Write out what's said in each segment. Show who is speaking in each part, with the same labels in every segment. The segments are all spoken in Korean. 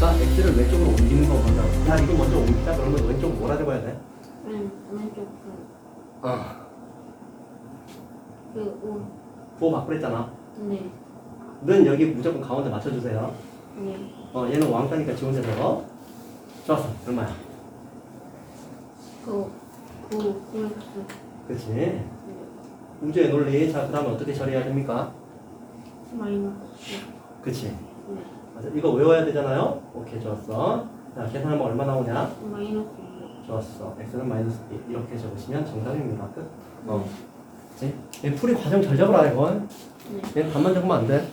Speaker 1: 그러니까 x를 왼쪽으로 옮기는 거 먼저. 야 이거 먼저 옮기자. 그러면 왼쪽 뭐라 적어야 돼?
Speaker 2: 왼 왼쪽 그,
Speaker 1: 어.
Speaker 2: 그 오.
Speaker 1: 부호 바꾸랬잖아.
Speaker 2: 네.
Speaker 1: 는 여기 무조건 가운데 맞춰주세요.
Speaker 2: 네.
Speaker 1: 어 얘는 왕따니까 지 혼자 적어. 좋았어. 얼마야?
Speaker 2: 그 구, 구엑스.
Speaker 1: 그렇지.
Speaker 2: 네.
Speaker 1: 우주의 논리. 자 그 다음에 어떻게 처리해야 됩니까?
Speaker 2: 마이너스.
Speaker 1: 그렇지.
Speaker 2: 네.
Speaker 1: 맞아. 이거 외워야 되잖아요. 오케이 좋았어. 자 계산하면 얼마 나오냐?
Speaker 2: 마이너스.
Speaker 1: 좋았어. x는 마이너스 b 이렇게 적으시면 정답입니다. 끝. 어. 그치? 얘 풀이 과정 잘 적어라 이건.
Speaker 2: 네.
Speaker 1: 얘는 답만 적으면 안 돼.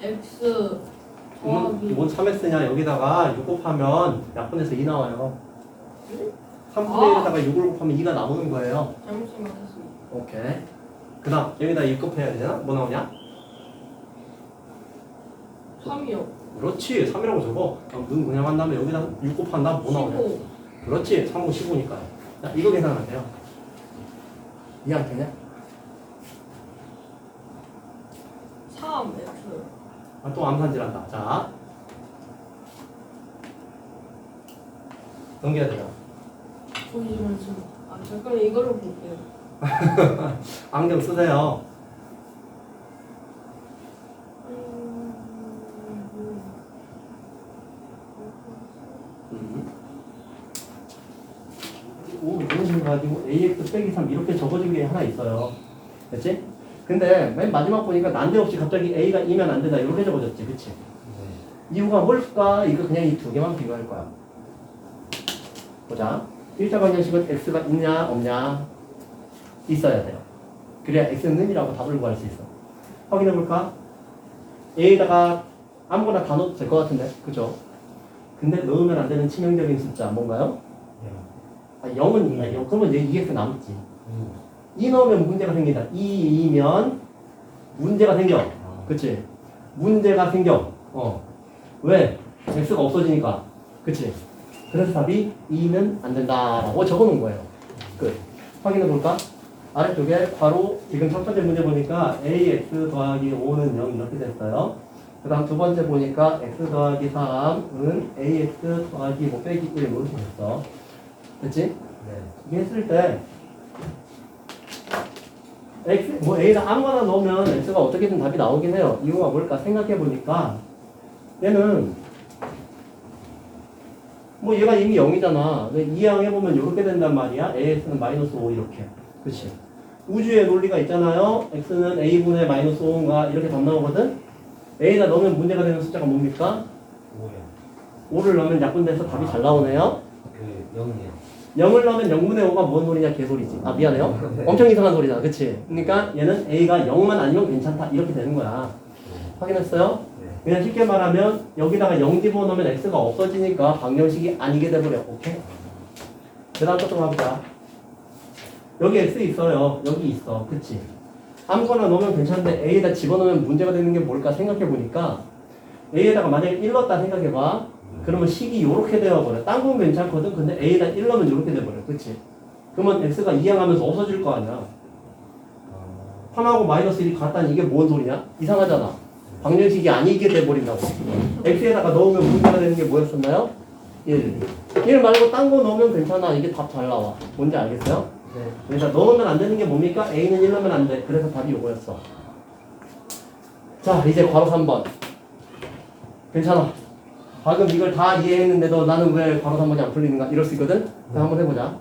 Speaker 2: 3x
Speaker 1: 이건,
Speaker 2: 더하기
Speaker 1: 이건 3x냐 여기다가 6 곱하면 약분해서 2 나와요. 3분의
Speaker 2: 아.
Speaker 1: 1에다가 6을 곱하면 2가 나오는 거예요.
Speaker 2: 잘못 생각했습니다.
Speaker 1: 오케이. 그 다음 여기다 2 곱해야 되나? 뭐 나오냐?
Speaker 2: 3이요.
Speaker 1: 그렇지. 3이라고 적어. 그럼 눈 그냥 한 다음에 여기다 6 곱한 다음 뭐 나오냐?
Speaker 2: 15.
Speaker 1: 그렇지. 3분 15니까. 자, 이거 계산하면 돼요. 이해 안 되냐?
Speaker 2: 3x.
Speaker 1: 아, 또 암산질한다. 자. 넘겨야 되잖아.
Speaker 2: 보이면서. 아 잠깐 이걸로 볼게요.
Speaker 1: 안경 쓰세요. 음. 오, 이런 식으로 가지고 AX 빼기 3 이렇게 적어진 게 하나 있어요. 그치? 근데 맨 마지막 보니까 난데없이 갑자기 A가 2면 안 된다 이렇게 적어졌지. 그치? 이유가 뭘까? 이거 그냥 이 두 개만 비교할 거야. 보자. 1차 방정식은 X가 있냐 없냐 있어야 돼요. 그래야 X는이라고 답을 구할 수 있어. 확인해 볼까? A에다가 아무거나 다 넣어도 될 것 같은데, 그죠? 근데 넣으면 안 되는 치명적인 숫자 뭔가요? 아, 0은 2야. 0. 그러면 얘 2x 남지. 2 넣으면 문제가 생긴다. 2, 2면 문제가 생겨. 그치? 문제가 생겨. 어. 왜? x가 없어지니까. 그치? 그래서 답이 2는 안 된다라고 적어 놓은 거예요. 끝. 확인해 볼까? 아래쪽에 바로 지금 첫 번째 문제 보니까 ax 더하기 5는 0 이렇게 됐어요. 그 다음 두 번째 보니까 x 더하기 3은 ax 더하기 뭐 빼기 1 이렇게 됐어. 그치? 이게 했을 때 x 뭐 a를 아무거나 넣으면 x가 어떻게든 답이 나오긴 해요. 이유가 뭘까 생각해 보니까 얘는 뭐 얘가 이미 0이잖아. 이항 해 보면 이렇게 된단 말이야. ax는 마이너스 5 이렇게. 그치? 우주의 논리가 있잖아요. x는 a분의 마이너스 5인가 이렇게 답 나오거든. a에다 넣으면 문제가 되는 숫자가 뭡니까? 5를 넣으면 약분돼서 답이 잘 나오네요.
Speaker 3: 그 0이요.
Speaker 1: 0을 넣으면 0분의 5가 뭔 소리냐 개소리지. 아 미안해요. 엄청 이상한 소리잖아. 그치? 그러니까 얘는 a가 0만 아니면 괜찮다. 이렇게 되는 거야. 확인했어요? 그냥 쉽게 말하면 여기다가 0 집어넣으면 x가 없어지니까 방정식이 아니게 돼버려. 오케이? 그 다음 것좀 가보자. 여기 x 있어요. 여기 있어. 그치? 아무거나 넣으면 괜찮은데 a에다 집어넣으면 문제가 되는 게 뭘까 생각해보니까 a에다가 만약에 1 넣었다 생각해봐. 그러면 식이 요렇게 되어버려. 딴 건 괜찮거든. 근데 a에다 1 넣으면 요렇게 돼버려. 그치? 그러면 x가 이항하면서 없어질 거 아니야. 3하고 마이너스 1이 같다니 이게 뭔 소리냐? 이상하잖아. 방정식이 아니게 돼버린다고. x에다가 넣으면 문제가 되는 게 뭐였었나요? 1. 1 말고 딴 거 넣으면 괜찮아. 이게 답 잘 나와. 뭔지 알겠어요?
Speaker 3: 네.
Speaker 1: 그러니까 넣으면 안 되는 게 뭡니까? a는 1 넣으면 안 돼. 그래서 답이 요거였어. 자, 이제 괄호 3번. 괜찮아. 방금 이걸 다 이해했는데도 나는 왜 괄호 3번이 안 풀리는가? 이럴 수 있거든? 자, 한번 해보자.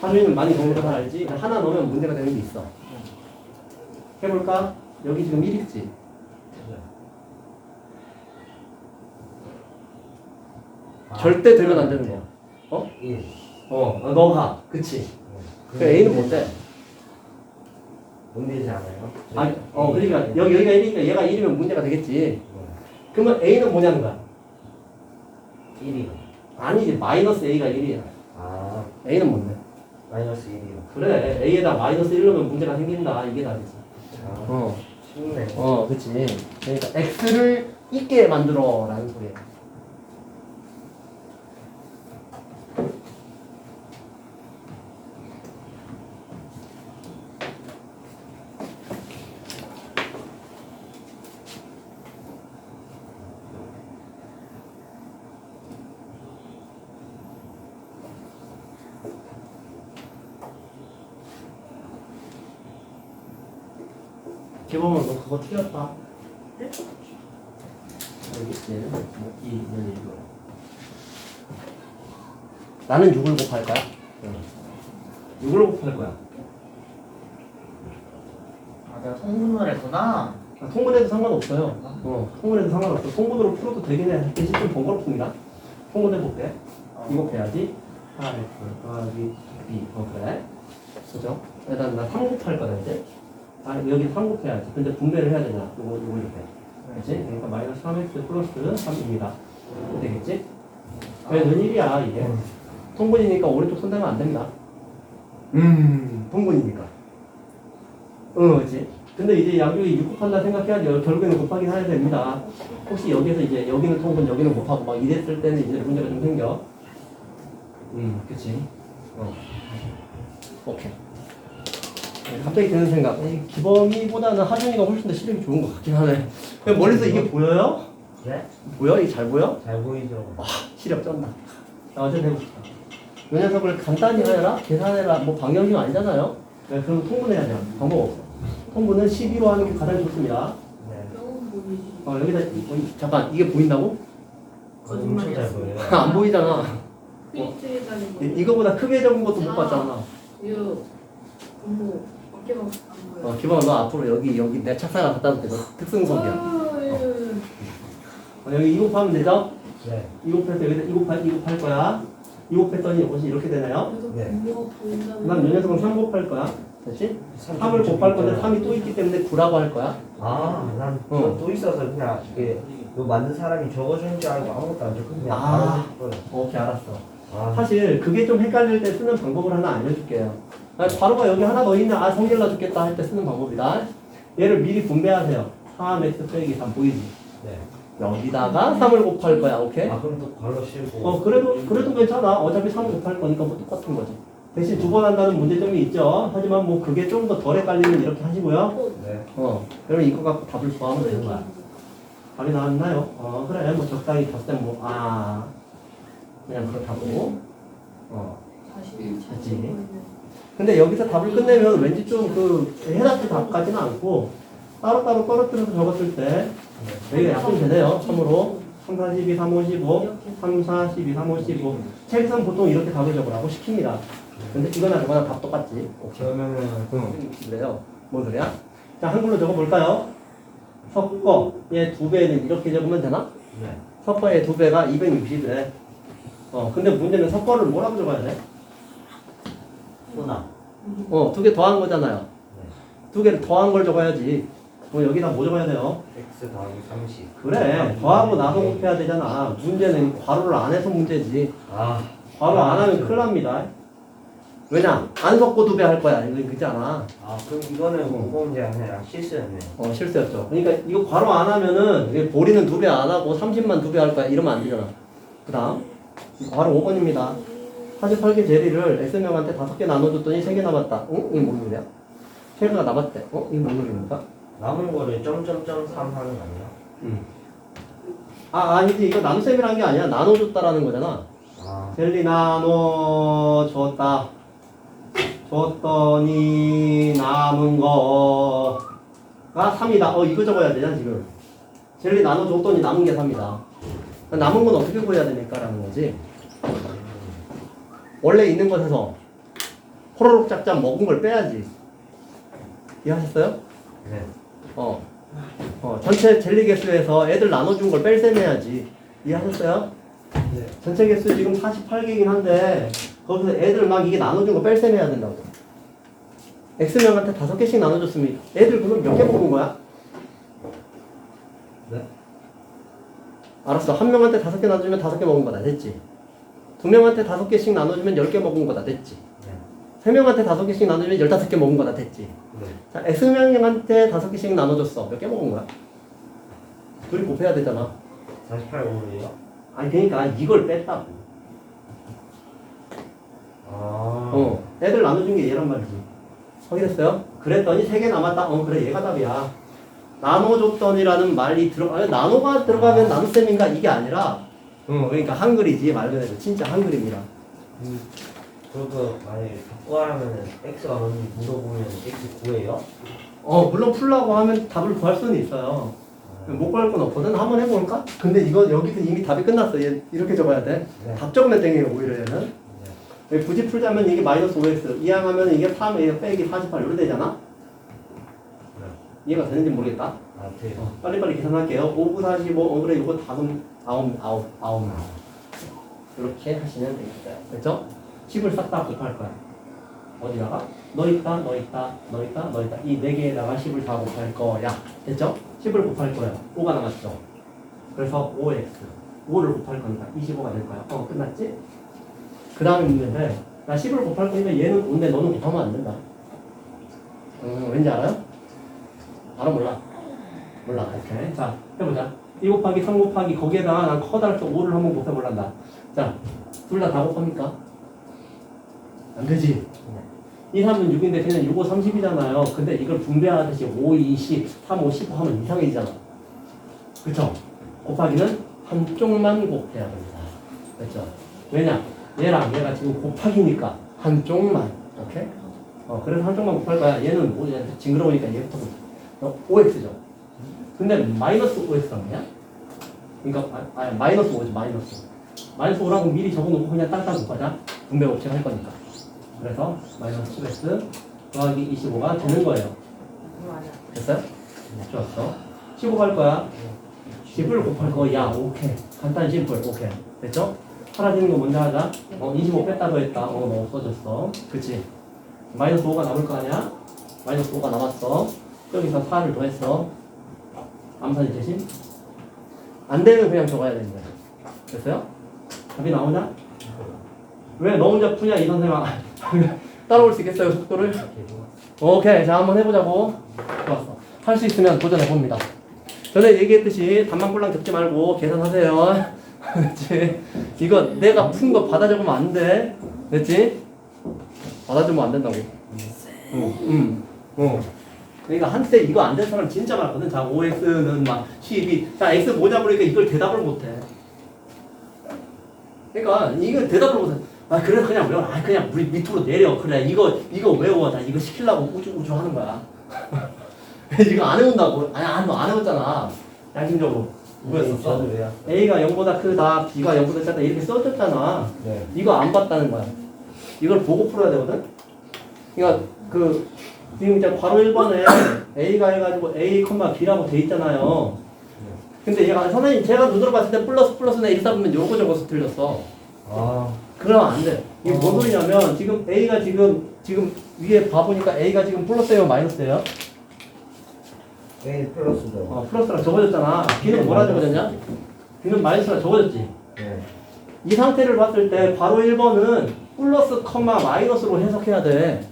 Speaker 1: 하루이는 많이 넣는 거다 알지? 하나 넣으면 문제가 되는 게 있어. 해볼까? 여기 지금 1 있지? 절대 되면 안 되는 거야. 어?
Speaker 3: 1.
Speaker 1: 어, 어, 너가. 그치? 그 A는 뭔데?
Speaker 3: 못 되지 않아요?
Speaker 1: 아니, 어, 그러니까 여기, 여기가 1이니까 얘가 1이면 문제가 되겠지. 그러면 A는 뭐냐는 거야?
Speaker 3: 1이요.
Speaker 1: 아니지, 마이너스 A가 1이야.
Speaker 3: 아,
Speaker 1: A는 뭔데?
Speaker 3: 마이너스 1이요.
Speaker 1: 그래, A에다 마이너스 1 넣으면 문제가 생긴다. 이게 답이지.
Speaker 3: 아,
Speaker 1: 어,
Speaker 3: 쉽네.
Speaker 1: 어, 그치. 그러니까 X를 있게 만들어. 라는 소리야. 그거 틀렸다. 여기 얘는 뭐, 이 얘는 이거. 나는 6을 곱할 거야. 6을 곱할 거야.
Speaker 4: 아 내가 통분을 했구나
Speaker 1: 아, 통분해도 상관없어요. 어, 통분해도 상관없어. 통분으로 풀어도 되긴 해. 대신 좀 번거롭습니다. 통분해 볼게. 이거 해야지. 4x 더하기 b. 어, 그래. 그죠? 일단 나3 곱할 거다, 이제. 아, 여기 3 곱해야지. 근데 분배를 해야 되냐? 요거, 요거 이렇게. 그치? 그러니까 마이너스 3x 플러스 3입니다. 되겠지? 왜 눈일이야, 이게? 통분이니까 오른쪽 손대면 안 됩니다. 음, 통분이니까. 응, 그치? 근데 이제 양쪽이 6 곱한다 생각해야지 결국에는 곱하긴 해야 됩니다. 혹시 여기서 이제 여기는 통분 여기는 곱하고 막 이랬을 때는 이제 문제가 좀 생겨. 음, 그치. 어. 오케이. 네, 갑자기 드는 생각. 기범이보다는 하준이가 훨씬 더 실력이 좋은 것 같긴 하네. 그냥 멀리서 이게 보여요?
Speaker 3: 네?
Speaker 1: 보여? 이게 잘 보여?
Speaker 3: 잘 보이죠?
Speaker 1: 와, 시력 쩐다. 나 완전 되고 싶다. 요 녀석을 간단히 해라, 계산해라, 뭐 방영이 아니잖아요? 네, 그럼 통분해야 돼요. 방법 없어. 통분은 12로 하는 게 가장 좋습니다.
Speaker 3: 네.
Speaker 1: 어, 여기다, 이- 이- 잠깐, 이게 보인다고?
Speaker 3: 엄청 잘 보여요.
Speaker 1: 안 보이잖아.
Speaker 2: 어,
Speaker 1: 이거보다 크게 적은 것도 못 봤잖아.
Speaker 2: 6, 5, 기본 어,
Speaker 1: 기본 너 앞으로 여기 여기 내 착사가 갖다 놓게 너 특성석이야.
Speaker 2: 어.
Speaker 1: 어, 여기 2 곱하면 되죠?
Speaker 3: 네.
Speaker 1: 2 곱해서 여기다 2 곱할 2 곱할 거야. 2 곱했더니 옷이 이렇게 되나요?
Speaker 3: 네.
Speaker 2: 공부가 보인다는
Speaker 1: 그다음 녀석은 3 곱할 거야. 그렇지? 3을 곱할 건데 3이 또 있기 때문에 9라고 할 거야.
Speaker 3: 아, 난
Speaker 1: 어.
Speaker 3: 또 있어서 그냥 이게 뭐 이거 만든 사람이 적어준 줄 알고 아무것도 안 적고 그냥
Speaker 1: 아.
Speaker 3: 바로 했어요.
Speaker 1: 오케이 알았어.
Speaker 3: 아,
Speaker 1: 사실 그게 좀 헷갈릴 때 쓰는 방법을 하나 알려줄게요. 아, 바로가 여기 하나 더 있네. 아, 성질나 죽겠다 할 때 쓰는 방법이다. 얘를 미리 분배하세요. 3x 빼기 3 보이지?
Speaker 3: 네.
Speaker 1: 여기다가 3을 곱할 거야. 오케이?
Speaker 3: 아 그럼 또 괄호 씌우고.
Speaker 1: 어, 그래도, 그래도 괜찮아. 어차피 3을 곱할 거니까 뭐 똑같은 거지. 대신 두 번 한다는 문제점이 있죠. 하지만 뭐 그게 좀 더 덜 헷갈리면 이렇게 하시고요.
Speaker 2: 또,
Speaker 3: 네.
Speaker 1: 어, 그러면 이거 갖고 답을
Speaker 2: 또
Speaker 1: 구하면 되는. 거야. 답이 나왔나요? 어, 그래. 뭐 적당히 봤을 땐 뭐, 아. 그냥 그렇다고. 어.
Speaker 2: 다시. 다시.
Speaker 1: 근데 여기서 답을 끝내면 왠지 좀 그 해답지 답까지는 않고 따로따로 떨어뜨려서 적었을 때 여기가 약분 되네요. 처음으로 3, 4, 12, 3, 5, 15 3, 4, 12, 3, 5, 15 책에서는 보통 이렇게 답을 적으라고 시킵니다. 근데 이거나 저거나 답 똑같지.
Speaker 3: 그러면은
Speaker 1: 응. 그래요. 뭔 소리야? 자, 한글로 적어볼까요? 얘두 배는 이렇게 적으면 되나?
Speaker 3: 네.
Speaker 1: 섞어의 두 배가 260이래. 어, 근데 문제는 섞어를 뭐라고 적어야 돼?
Speaker 3: 소나.
Speaker 1: 어, 두 개 더한 거잖아요.
Speaker 3: 네.
Speaker 1: 두 개를 더한 걸 적어야지. 그럼 여기다 뭐 적어야 돼요?
Speaker 3: x 더하기 30.
Speaker 1: 그래. 더하고 나서 곱해야 되잖아. 문제는 괄호를 안 해서 문제지.
Speaker 3: 아.
Speaker 1: 괄호 안 하면 큰일 납니다. 왜냐? 안 섞고 두 배 할 거야. 이거 그지 않아?
Speaker 3: 아 그럼 이거는 무거운 문제 아니라 실수였네요.
Speaker 1: 어, 실수였죠. 그러니까 이거 괄호 안 하면은 이게 보리는 두 배 안 하고 30만 두 배 할 거야. 이러면 안 되잖아. 그 다음. 괄호 5번입니다. 48개 제리를 X명한테 다섯 개 나눠줬더니 세개 남았다. 응? 이게 뭔 소리야? 세 개가 남았대. 어? 이게 뭔 소리입니까?
Speaker 3: 남은 거를 점점점 3 하는 거 아니야?
Speaker 1: 음. 아, 아니지. 이거 나눗셈이란 게 아니야. 나눠줬다라는 거잖아.
Speaker 3: 아.
Speaker 1: 젤리 나눠줬다. 줬더니 남은 거가 3이다. 어, 이거 적어야 되잖아, 지금. 젤리 나눠줬더니 남은 게 3이다. 남은 건 어떻게 구해야 됩니까? 라는 거지. 원래 있는 것에서 호로록 짝짝 먹은 걸 빼야지. 이해하셨어요?
Speaker 3: 네.
Speaker 1: 어. 어, 전체 젤리 개수에서 애들 나눠준 걸 뺄셈해야지. 이해하셨어요?
Speaker 3: 네.
Speaker 1: 전체 개수 지금 48개이긴 한데, 거기서 애들 막 이게 나눠준 거 뺄셈해야 된다고. X명한테 다섯 개씩 나눠줬으면 애들 그럼 몇개 먹은 거야?
Speaker 3: 네.
Speaker 1: 알았어. 한 명한테 다섯 개 나눠주면 다섯 개 먹은 거다. 됐지? 두 명한테 다섯 개씩 나눠주면 열 개 먹은 거다. 됐지?
Speaker 3: 네.
Speaker 1: 세 명한테 다섯 개씩 나눠주면 열다섯 개 먹은 거다. 됐지?
Speaker 3: 네.
Speaker 1: 자, X명한테 다섯 개씩 나눠줬어. 몇 개 먹은 거야? 둘이 곱해야 되잖아.
Speaker 3: 48 5를요?
Speaker 1: 아니, 그러니까 이걸 뺐다고.
Speaker 3: 아.
Speaker 1: 어, 애들 나눠준 게 얘란 말이지. 확인했어요? 그랬더니 세 개 남았다. 어, 그래, 얘가 답이야. 나눠줬더니라는 말이 들어, 아니, 나노가 들어가면 나눗셈인가? 이게 아니라, 어, 그러니까 한글이지, 말 그대로. 진짜 한글입니다.
Speaker 3: 음. 그리고 만약에 바꿔하면은 x가 뭔지 물어보면 x 구해요?
Speaker 1: 어 물론 풀라고 하면 답을 구할 수는 있어요. 못 구할 건 없거든. 한번 해볼까? 근데 이거 여기서 이미 답이 끝났어. 얘 이렇게 적어야 돼.
Speaker 3: 네.
Speaker 1: 답 적으면 땡이에요 오히려 얘는. 여기 굳이 풀자면 이게 마이너스 5x 이항하면 이게 3a 빼기 48 이렇게 되잖아. 이해가 되는지 모르겠다.
Speaker 3: 아 돼요.
Speaker 1: 어, 빨리빨리 계산할게요. 5, 9, 45, 어 그래 이거 답은 아홉 아홉 아홉 나. 이렇게 하시면 되겠어요. 됐죠? 10을 싹 다 곱할 거야. 어디다가? 너 있다, 너 있다, 너 있다, 너 있다. 이 네 개에다가 10을 다 곱할 거야. 됐죠? 10을 곱할 거야. 5가 남았죠. 그래서 5x. 5를 곱할 거니까 25가 될 거야. 어, 끝났지? 그 다음에 문제인데, 나 10을 곱할 거니까 얘는 5인데 너는 곱하면 안 된다. 음, 왠지 알아요? 알아 몰라? 몰라. 오케이. 자, 해보자. 2 곱하기 3 곱하기 거기에다가 난 커다랗게 5를 한번 곱해볼란다. 자, 둘 다 다 곱합니까? 안 되지. 2, 3은 6인데 걔는 6, 5, 30이잖아요. 근데 이걸 분배하듯이 5, 2, 10, 3, 5, 10 하면 이상해지잖아. 그쵸? 곱하기는 한쪽만 곱해야 됩니다. 됐죠? 왜냐? 얘랑 얘가 지금 곱하기니까 한쪽만. 오케이? 어, 그래서 한쪽만 곱할 거야. 얘는 뭐, 얘 징그러우니까 얘부터 곱해. 어, 5x죠. 근데 마이너스 5x가 뭐야? 그러니까 아, 아니, 마이너스 5지 마이너스. 마이너스 5라고 미리 적어놓고 그냥 땅땅 곱하자. 분배 법칙 할 거니까. 그래서 마이너스 10x 더하기 25가 되는 거예요. 됐어요? 좋았어. 15갈 거야. 10을 곱할 거야. 오케이. 간단 심플. 오케이. 됐죠? 사라지는 거 먼저 하자. 어, 25 뺐다고 했다. 어, 너 없어졌어. 그치? 마이너스 5가 남을 거 아니야? 마이너스 5가 남았어. 여기서 4를 더했어. 암산이 대신? 안 되면 그냥 적어야 거야. 됐어요? 답이 나오냐? 왜너 혼자 푸냐, 이 선생아. 따라올 수 있겠어요, 속도를? 오케이. 자, 한번 해보자고. 좋았어. 할 수 있으면 도전해 봅니다. 전에 얘기했듯이 답만 꼴랑 적지 말고 계산하세요. 됐지? 이거 내가 푼 거 받아 적으면 안 돼. 됐지? 받아 적으면 안 된다고. 응, 응, 응. 그러니까 한때 이거 안 된 사람 진짜 많거든. 자, 5x는 막 12. 자, x 뭐냐 그러니까 이걸 대답을 못 해. 그러니까 이거 대답을 못 해. 아, 그래 그냥 외워. 아, 그냥 우리 밑으로 내려. 그래. 이거 이거 외워. 나 이거 시키려고 우쭈우쭈 하는 거야. 이거 안 해온다고. 아니, 안, 안 해왔잖아. 양심적으로. 뭐였었어?
Speaker 3: 저도 왜요?
Speaker 1: A가 0보다 크다, B가 0보다 작다 이렇게 써줬잖아.
Speaker 3: 네.
Speaker 1: 이거 안 봤다는 거야. 이걸 보고 풀어야 되거든. 그러니까 그 지금 이제 괄호 1번에 A가 해가지고 A, B라고 돼 있잖아요. 근데 얘가 선생님 제가 눈으로 봤을 때 플러스 플러스는 1 써보면 요거 적어서 틀렸어.
Speaker 3: 아
Speaker 1: 그러면 안 돼. 이게 뭔
Speaker 3: 어.
Speaker 1: 소리냐면 지금 A가 지금 지금 위에 봐보니까 A가 지금 플러스예요, 마이너스예요?
Speaker 3: A 플러스도.
Speaker 1: 어, 플러스랑 적어졌잖아. B는 뭐라 적어졌냐? B는 마이너스랑 적어졌지.
Speaker 3: 네.
Speaker 1: 이 상태를 봤을 때 바로 1번은 플러스 컴마 마이너스로 해석해야 돼.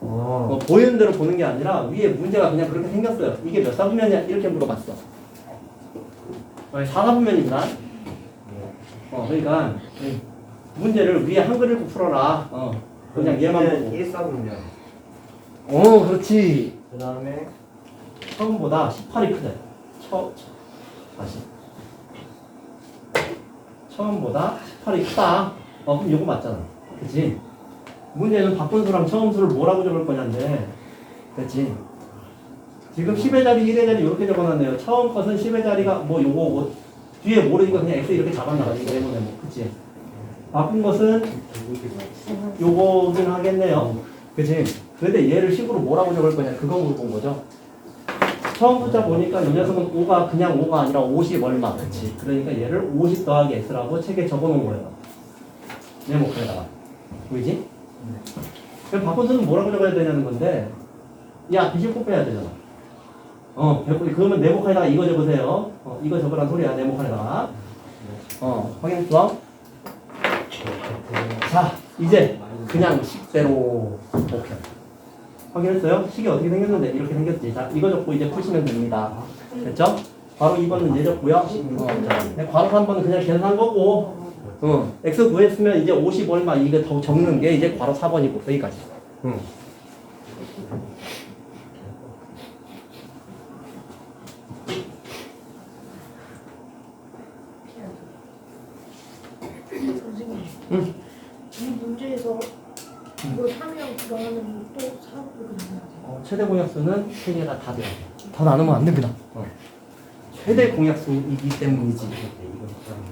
Speaker 3: 어.
Speaker 1: 어, 보이는 대로 보는 게 아니라 위에 문제가 그냥 그렇게 생겼어요. 이게 몇 사분면이야? 이렇게 물어봤어. 어, 4사분면입니다. 어, 그러니까 이 문제를 위에 한글 읽고 풀어라. 어, 그냥 얘만 보고.
Speaker 3: 1 4분면.
Speaker 1: 어, 그렇지.
Speaker 3: 그 다음에
Speaker 1: 처음보다 18이 크대. 처, 다시. 처음보다 18이 크다. 어, 그럼 요거 맞잖아. 그치? 문제는 바꾼 수랑 처음 수를 뭐라고 적을 거냐인데. 그치? 지금 10의 자리, 1의 자리 이렇게 적어놨네요. 처음 것은 10의 자리가 뭐 요거고, 뒤에 모르니까 그냥 X 이렇게 잡아놔라. 이거 내보내 뭐. 그치? 바꾼 것은 요거긴 하겠네요. 그치? 근데 얘를 식으로 뭐라고 적을 거냐. 그거 물어본 거죠. 처음 숫자 보니까 이 녀석은 5가 그냥 5가 아니라 50 얼마. 그치. 그러니까 얘를 50 더하기 x라고 책에 적어 놓은 거예요. 내 목표에다가. 보이지? 그럼 바꾼수는 뭐라고 적어야 되냐는 건데, 야, 119 빼야 되잖아. 어, 119, 그러면 내 목표에다가 이거 적으세요. 어, 이거 적으란 소리야, 내 목표에다가. 어, 확인 좋아? 자, 이제 그냥 식대로. 오케이. 확인했어요? 식이 어떻게 생겼는데 이렇게 생겼지. 자, 이거 적고 이제 푸시면 됩니다. 됐죠? 바로 2번은 내렸고요. 어, 자, 네, 바로 3번은 그냥 계산한 거고. 어, x 구했으면 이제 50 얼마 이게 더 적는 게 이제 바로 4번이고 여기까지. 응.
Speaker 2: 선생님.
Speaker 1: 응.
Speaker 2: 이 문제에서 이거 3이랑 들어가는 또 4로 그냥
Speaker 1: 어, 최대 공약수는 세 개가 다 돼요. 더 나누면 안 됩니다. 어. 최대 공약수이기 때문이지. 공삼삼이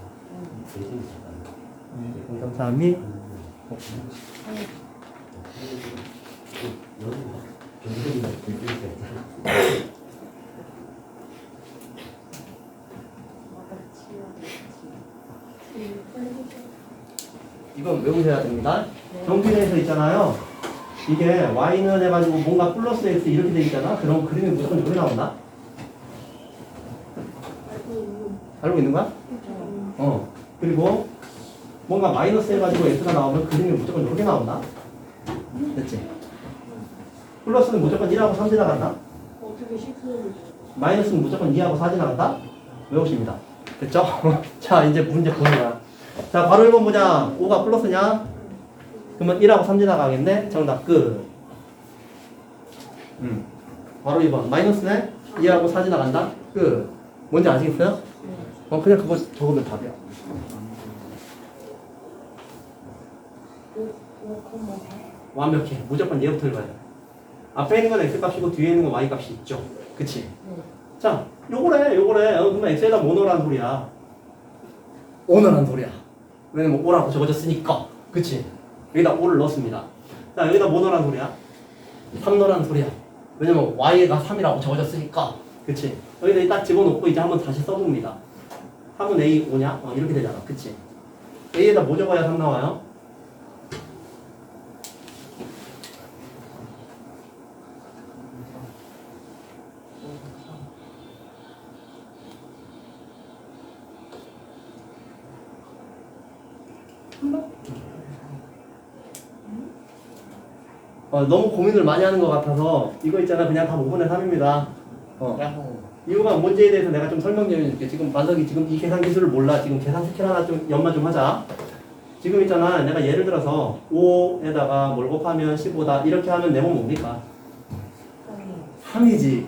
Speaker 1: 이건 외우셔야 됩니다. 정비례에서 있잖아요. 이게 y는 해가지고 뭔가 플러스 x 이렇게 돼 있잖아. 그럼 그림이 무조건 여기 나온다. 알고 있는 거야? 어. 그리고 뭔가 마이너스 해가지고 x가 나오면 그림이 무조건 이렇게 나온다. 됐지? 플러스는 무조건 1하고 3 지나간다.
Speaker 2: 어떻게 식수를
Speaker 1: 마이너스는 무조건 2하고 4 지나간다. 외우십니다. 됐죠? 자, 이제 문제 보는 거야. 자, 바로 1번 보자. 5가 플러스냐? 그러면 1하고 3 지나가겠네? 정답 끝. 음. 바로 2번. 마이너스네? 2하고 4 지나간다? 끝. 뭔지 아시겠어요? 어, 그냥 그거 적으면 답이야. 완벽해. 무조건 얘부터 읽어야 돼. 앞에 있는 건 x값이고 뒤에 있는 건 y값이 있죠. 그치? 자, 요거래, 요거래. 어, 그러면 x에다 뭐 넣으라는 소리야? 5 넣으라는 소리야. 왜냐면 5라고 적어졌으니까. 그치? 여기다 5를 넣었습니다. 자, 여기다 뭐 넣으라는 소리야? 3 넣으라는 소리야. 왜냐면 y가 3이라고 적어졌으니까. 그치? 여기다 딱 집어넣고 이제 한번 다시 써봅니다. 3은 a 5냐? 어, 이렇게 되잖아. 그치? a에다 뭐 적어야 3 나와요? 어, 너무 고민을 많이 하는 것 같아서 이거 있잖아 그냥 다 5분의 3입니다. 어.
Speaker 4: 야호.
Speaker 1: 이유가 뭔지에 대해서 내가 좀 설명 좀 해줄게. 지금 만석이 지금 이 계산 기술을 몰라. 지금 계산 스킬 하나 좀 연마 좀 하자. 지금 있잖아. 내가 예를 들어서 5에다가 뭘 곱하면 15다. 이렇게 하면 내 몸 뭡니까? 3이지.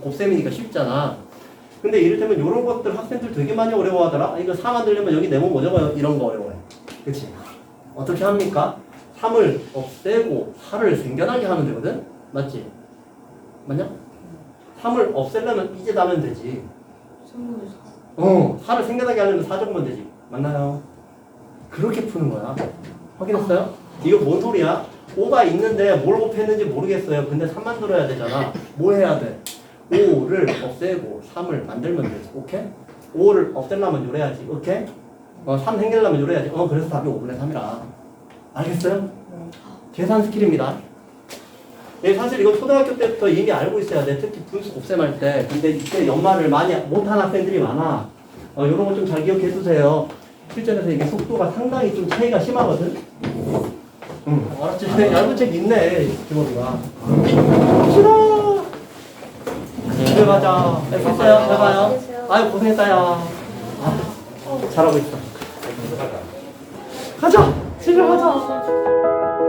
Speaker 1: 곱셈이니까 쉽잖아. 근데 이를테면 이런 것들 학생들 되게 많이 어려워하더라. 아, 이거 4 만들려면 여기 네모 뭐 적어요? 이런 거 어려워해. 그치? 어떻게 합니까? 3을 없애고 4를 생겨나게 하면 되거든? 맞지? 맞냐? 3을 없애려면 이제 나면 되지. 어, 4를 생겨나게 하려면 4 적으면 되지. 맞나요? 그렇게 푸는 거야. 확인했어요? 이거 뭔 소리야? 5가 있는데 뭘 곱했는지 모르겠어요. 근데 3 만들어야 되잖아. 뭐 해야 돼? 5를 없애고 3을 만들면 되지. 오케이? 5를 없애려면 요래야지. 오케이? 어, 3 생기려면 요래야지. 어, 그래서 답이 5분의 3이라. 알겠어요? 계산 스킬입니다. 예, 사실 이거 초등학교 때부터 이미 알고 있어야 돼. 특히 분수 곱셈할 때. 근데 이때 연말을 많이 못한 학생들이 많아. 어, 이런 거 좀 잘 기억해 두세요. 실전에서 이게 속도가 상당히 좀 차이가 심하거든. 응, 알았지? 근데 얇은 책 있네, 주머니가. 싫어. 집에 가자. 했어요? 잘 가요. 아유, 고생했다, 야. 아, 잘하고 있어. 가자! 집에 가자.